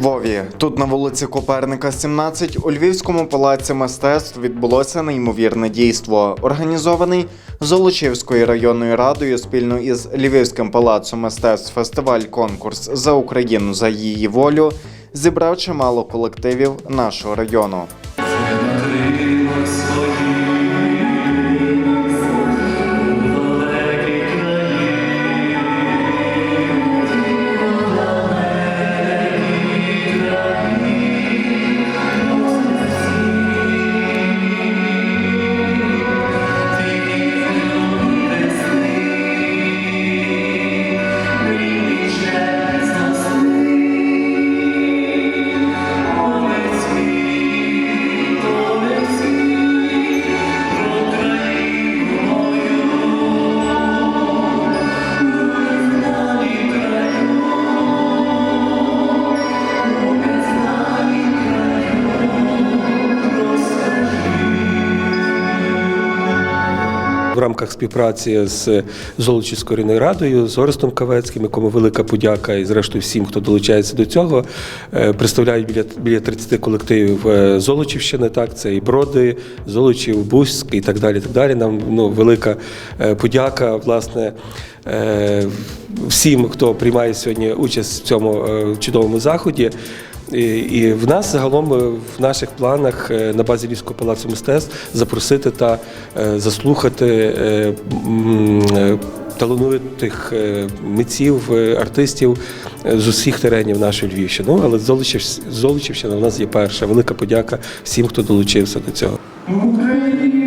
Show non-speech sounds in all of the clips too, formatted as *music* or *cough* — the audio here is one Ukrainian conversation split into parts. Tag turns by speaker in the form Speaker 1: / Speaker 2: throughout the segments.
Speaker 1: Друзі, тут на вулиці Коперника, 17, у Львівському палаці мистецтв відбулося неймовірне дійство, організований Золочівською районною радою спільно із Львівським палацом мистецтв фестиваль конкурс за Україну за її волю зібрав чимало колективів нашого району.
Speaker 2: Співпраці з Золочівською районною радою, з Орестом Кавецьким, якому велика подяка, і зрештою всім, хто долучається до цього. Е, Представляють біля біля 30 колективів е, Золочівщини. Так, це і Броди, Золочів, Бузьк і так далі. Так далі. Нам ну велика е, подяка, власне. Всім, хто приймає сьогодні участь в цьому чудовому заході, і, в нас загалом е, в наших планах е, на базі Львівського палацу мистецтв запросити та е, заслухати талановитих митців, артистів з усіх теренів нашої Львівщини. Ну, але Золочів, Золочівщина в нас є перша. Велика подяка всім, хто долучився до цього.
Speaker 3: Україно,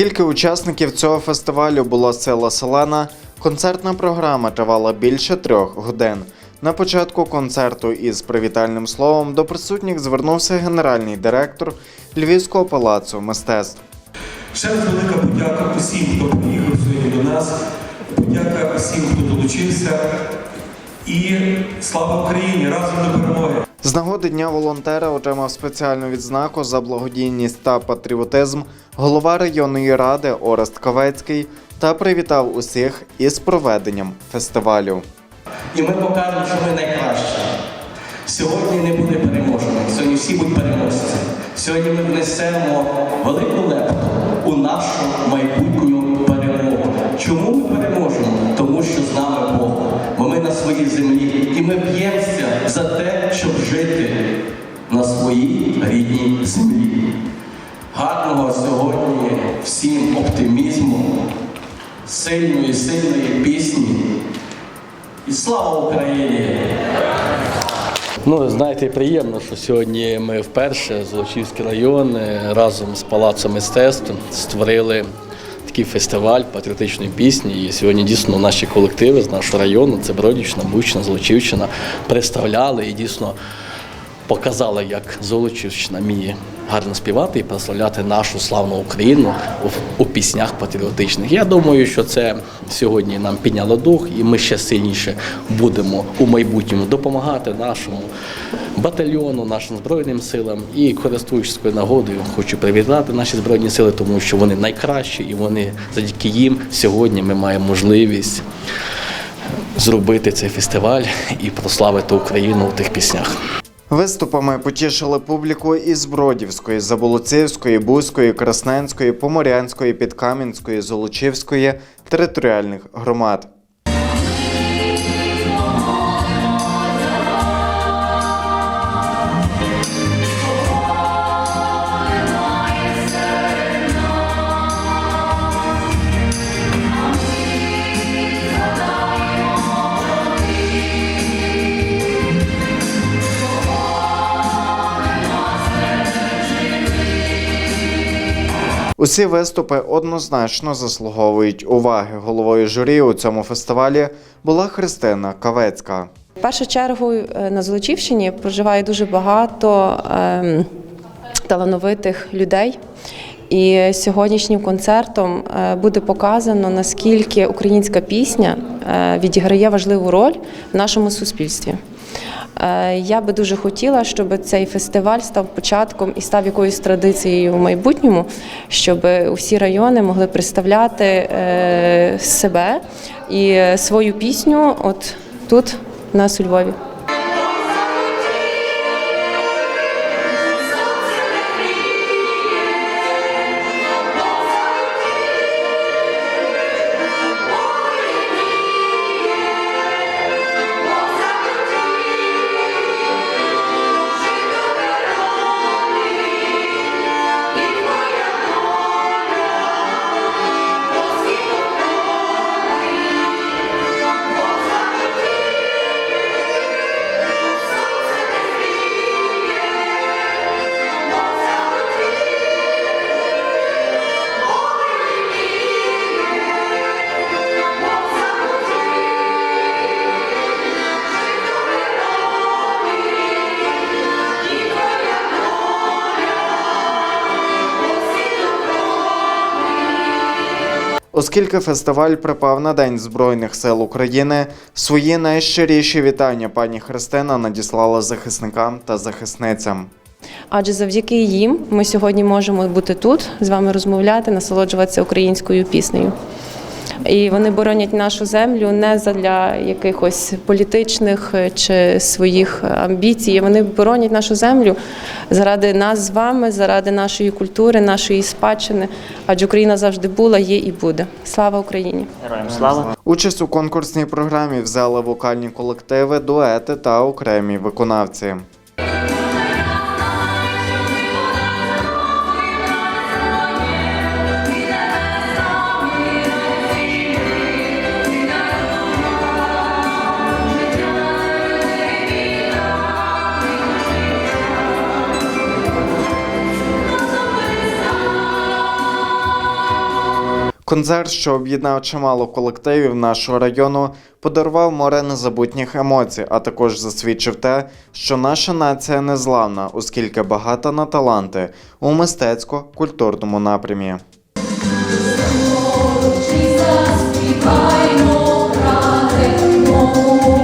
Speaker 1: Оскільки учасників цього фестивалю була сила селена, концертна програма тривала більше трьох годин. На початку концерту із привітальним словом до присутніх звернувся генеральний директор Львівського палацу мистецтв.
Speaker 4: Ще раз велика подяка усім, хто приїхав сьогодні до нас. Подяка усім, хто долучився. І слава Україні! Разом до перемоги!
Speaker 1: З нагоди Дня волонтера отримав спеціальну відзнаку за благодійність та патріотизм голова районної ради Орест Кавецький та привітав усіх із проведенням фестивалю.
Speaker 5: І ми покажемо, що ми найкращі. Сьогодні не буде переможених, сьогодні всі будуть переможці. Сьогодні ми внесемо велику лепту у нашу майбутню перемогу. Чому ми переможемо? Тому що з нами Бог. Бо ми на своїй землі і ми б'ємося за те, щоб жити на своїй рідній землі. Гарного сьогодні всім оптимізму, сильної, сильної пісні. І слава Україні!
Speaker 6: Ну, знаєте, приємно, що сьогодні ми вперше Золочівський район е, разом з Палацом мистецтв створили такий фестиваль патріотичної пісні. І сьогодні дійсно наші колективи з нашого району, це Бродівщина, Бучина, Золочівщина, представляли і дійсно показали, як Золочівщина вміє гарно співати і прославляти нашу славну Україну у, піснях патріотичних. Я думаю, що це сьогодні нам підняло дух, і ми ще сильніше будемо у майбутньому допомагати нашому батальйону, нашим збройним силам. І користуючись нагодою, хочу привітати наші збройні сили, тому що вони найкращі, і вони завдяки їм сьогодні ми маємо можливість. Зробити цей фестиваль і прославити Україну у тих піснях.
Speaker 1: Виступами потішили публіку із Бродівської, Заболоцівської, Бузької, Красненської, Поморянської, Підкам'янської, Золочівської територіальних громад. Усі виступи однозначно заслуговують уваги. Головою журі у цьому фестивалі була Христина Кавецька.
Speaker 7: В першу чергу е, на Золочівщині проживає дуже багато ем, талановитих людей. І сьогоднішнім концертом е, буде показано, наскільки українська пісня е, відіграє важливу роль в нашому суспільстві. Е, Я би дуже хотіла, щоб цей фестиваль став початком і став якоюсь традицією в майбутньому, щоб усі райони могли представляти е, себе і свою пісню от тут, у нас у Львові.
Speaker 1: Оскільки фестиваль припав на День Збройних сил України, свої найщиріші вітання пані Христина надіслала захисникам та захисницям.
Speaker 7: Адже завдяки їм ми сьогодні можемо бути тут, з вами розмовляти, насолоджуватися українською піснею. І вони боронять нашу землю не задля якихось політичних е, чи своїх амбіцій. Вони боронять нашу землю заради нас з вами, заради нашої культури, нашої спадщини. Адже Україна завжди була, є і буде. Слава Україні!
Speaker 8: Героям слава!
Speaker 1: Участь у конкурсній програмі взяли вокальні колективи, дуети та окремі виконавці. Концерт, що об'єднав чимало колективів нашого району, подарував море незабутніх емоцій, а також засвідчив те, що наша нація незламна, оскільки багата на таланти у мистецько-культурному напрямі. У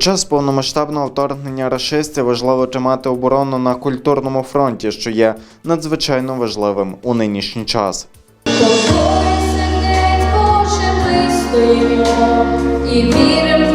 Speaker 1: час повномасштабного вторгнення рашистів важливо тримати оборону на культурному фронті, що є надзвичайно важливим у нинішній час.
Speaker 9: Тобою Боже ми стоїмо і віримо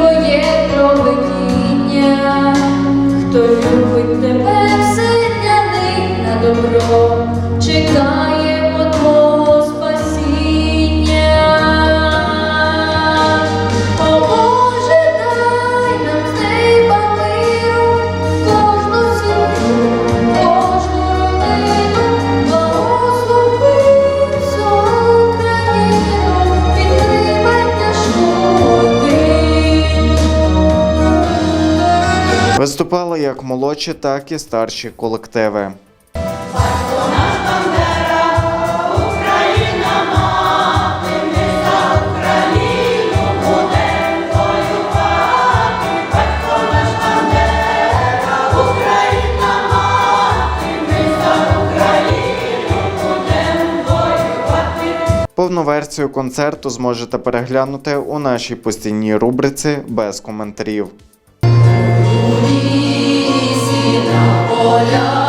Speaker 1: Виступали як молодші, так і старші колективи. Повну версію концерту зможете переглянути у нашій постійній рубриці без коментарів.
Speaker 9: Господи,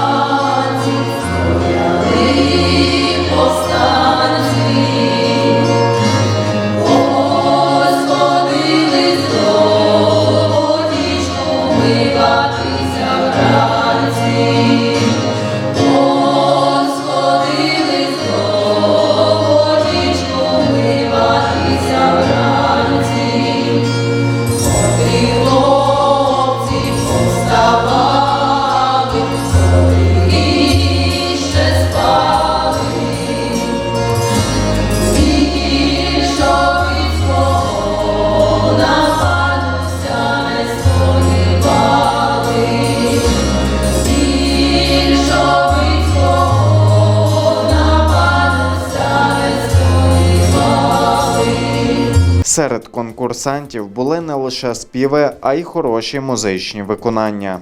Speaker 1: Серед конкурсантів були не лише співи, а й хороші музичні виконання.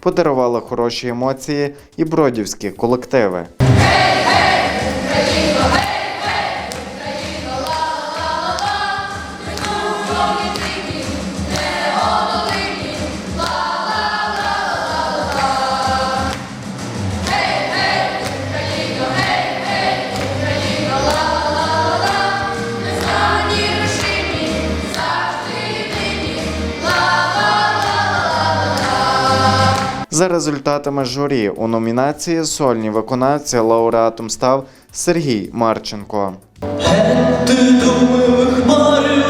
Speaker 1: Подарували хороші емоції і бродівські колективи. За результатами журі у номінації Сольні виконавці лауреатом став Сергій Марченко.
Speaker 3: Ти думав, хмари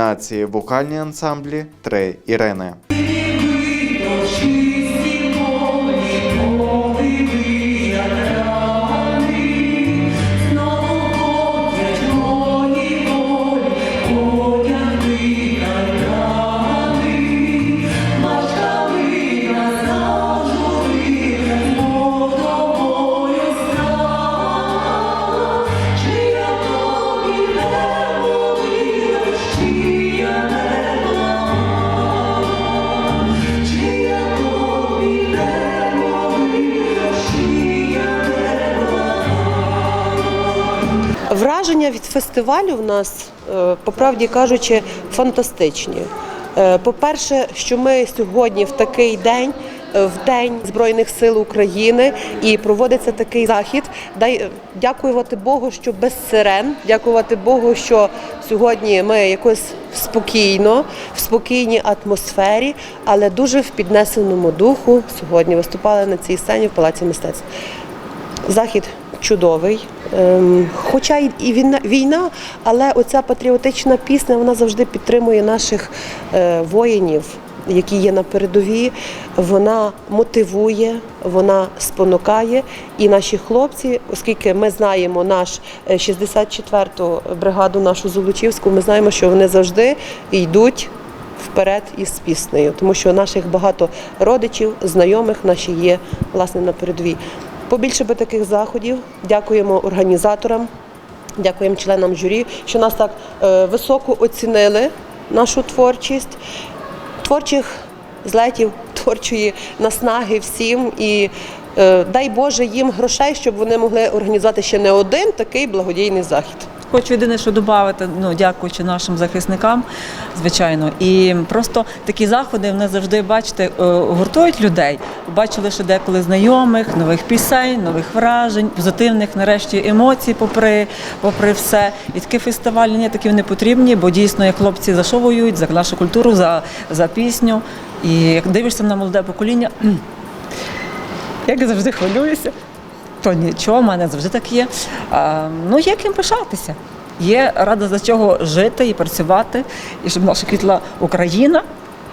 Speaker 1: номінації Вокальні ансамблі три Ірини.
Speaker 8: Від фестивалю в нас, е, по правді кажучи, фантастичні. Е, По-перше, що ми сьогодні в такий день, е, в День Збройних сил України, і проводиться такий захід. Дай дякувати Богу, що без сирен, дякувати Богу, що сьогодні ми якось спокійно, в спокійній атмосфері, але дуже в піднесеному духу сьогодні виступали на цій сцені в Палаці мистецтв. Захід чудовий. Ем, хоча і війна, але оця патріотична пісня вона завжди підтримує наших е, воїнів, які є на передовій. Вона мотивує, вона спонукає. І наші хлопці, оскільки ми знаємо наш е, 64-ту бригаду, нашу Золочівську, ми знаємо, що вони завжди йдуть вперед із піснею, тому що наших багато родичів, знайомих наші є власне на передовій. Побільше би таких заходів. Дякуємо організаторам, дякуємо членам журі, що нас так е, високо оцінили нашу творчість, творчих злетів, *laughs* творчої наснаги всім і. е, Дай Боже їм грошей, щоб вони могли організувати ще не один такий благодійний захід.
Speaker 10: Хочу єдине, що додати, ну дякуючи нашим захисникам, звичайно. І просто такі заходи вони завжди, бачите, е, гуртують людей. Бачили, що деколи знайомих, нових пісень, нових вражень, позитивних нарешті емоцій, попри, попри все. І такі фестивалі ні, такі вони потрібні, бо дійсно як хлопці за за нашу культуру, за, за пісню. І як дивишся на молоде покоління, *clears throat* як завжди хвилююся. То нічого, в мене завжди так є. А, ну, є ким пишатися. Є рада за чого жити і працювати, і щоб наша квітла Україна.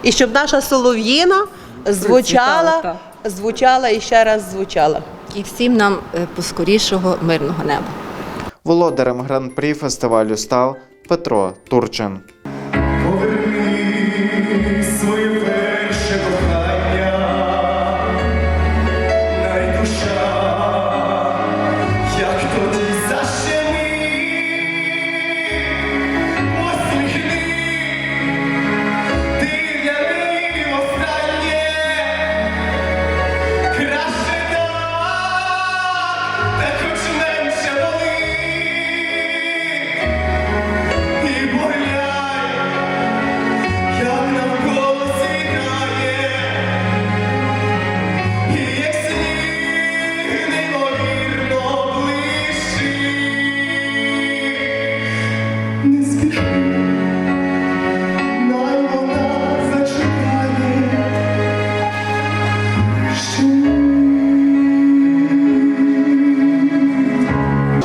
Speaker 8: І щоб наша солов'їна звучала, звучала і ще раз звучала.
Speaker 11: І всім нам е, поскорішого мирного неба.
Speaker 1: Володарем гран-прі фестивалю став Петро Турчин.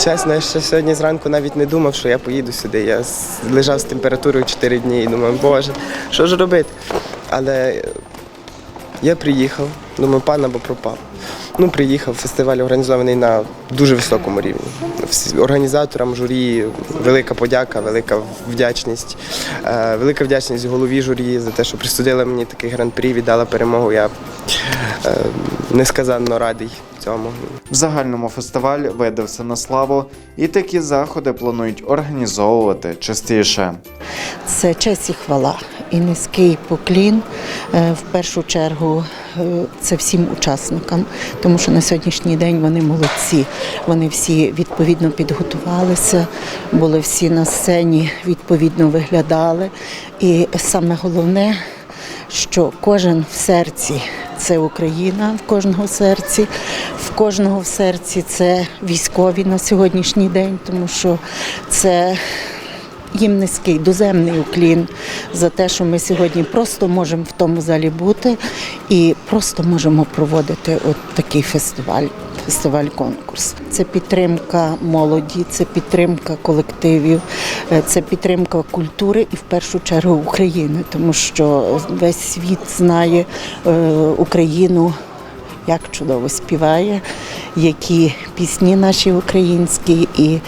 Speaker 12: Чесно, я ще сьогодні зранку навіть не думав, що я поїду сюди. Я лежав з температурою 4 дні і думав, боже, що ж робити? Але я приїхав, думаю, пан або пропав. Ну, приїхав, фестиваль організований на дуже високому рівні. Організаторам журі велика подяка, велика вдячність. Е, велика вдячність голові журі за те, що присудила мені такий гран-прі, віддала перемогу. Я е, несказанно радий цьому.
Speaker 1: В загальному фестиваль видався на славу, і такі заходи планують організовувати частіше.
Speaker 13: Це честь і хвала і низький поклін е, в першу чергу. е, Це всім учасникам, тому що на сьогоднішній день вони молодці. Вони всі відповідно підготувалися, були всі на сцені, відповідно виглядали. І саме головне, що кожен в серці це Україна, в кожного серці, в кожного в серці це військові на сьогоднішній день, тому що це їм низький доземний уклін за те, що ми сьогодні просто можемо в тому залі бути і просто можемо проводити от такий фестиваль. Фестиваль-конкурс. Це підтримка молоді, це підтримка колективів, е, це підтримка культури і в першу чергу України, тому що весь світ знає е, Україну як чудово співає, які пісні наші українські і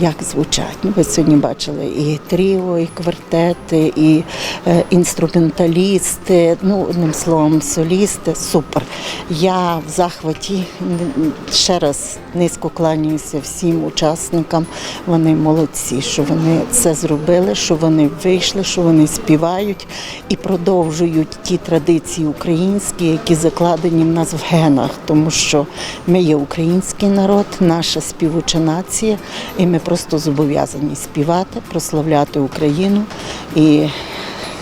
Speaker 13: як звучать. Ну, Ви сьогодні бачили і тріо, і квартети, і е, інструменталісти, ну, одним словом, солісти. Супер. Я в захваті ще раз низько кланяюся всім учасникам. Вони молодці, що вони це зробили, що вони вийшли, що вони співають і продовжують ті традиції українські, які закладені в нас в генах, тому що ми є український народ, наша співуча нація, і ми просто зобов'язані співати, прославляти Україну і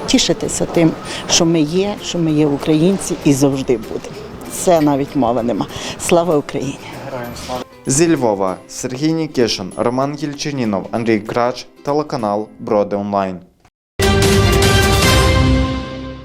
Speaker 13: тішитися тим, що ми є, що ми є українці і завжди будемо. Це навіть мови нема. Слава Україні!
Speaker 1: Зі Львова Сергій Нікішин, Роман Єльчинінов, Андрій Крач, телеканал Броди Онлайн.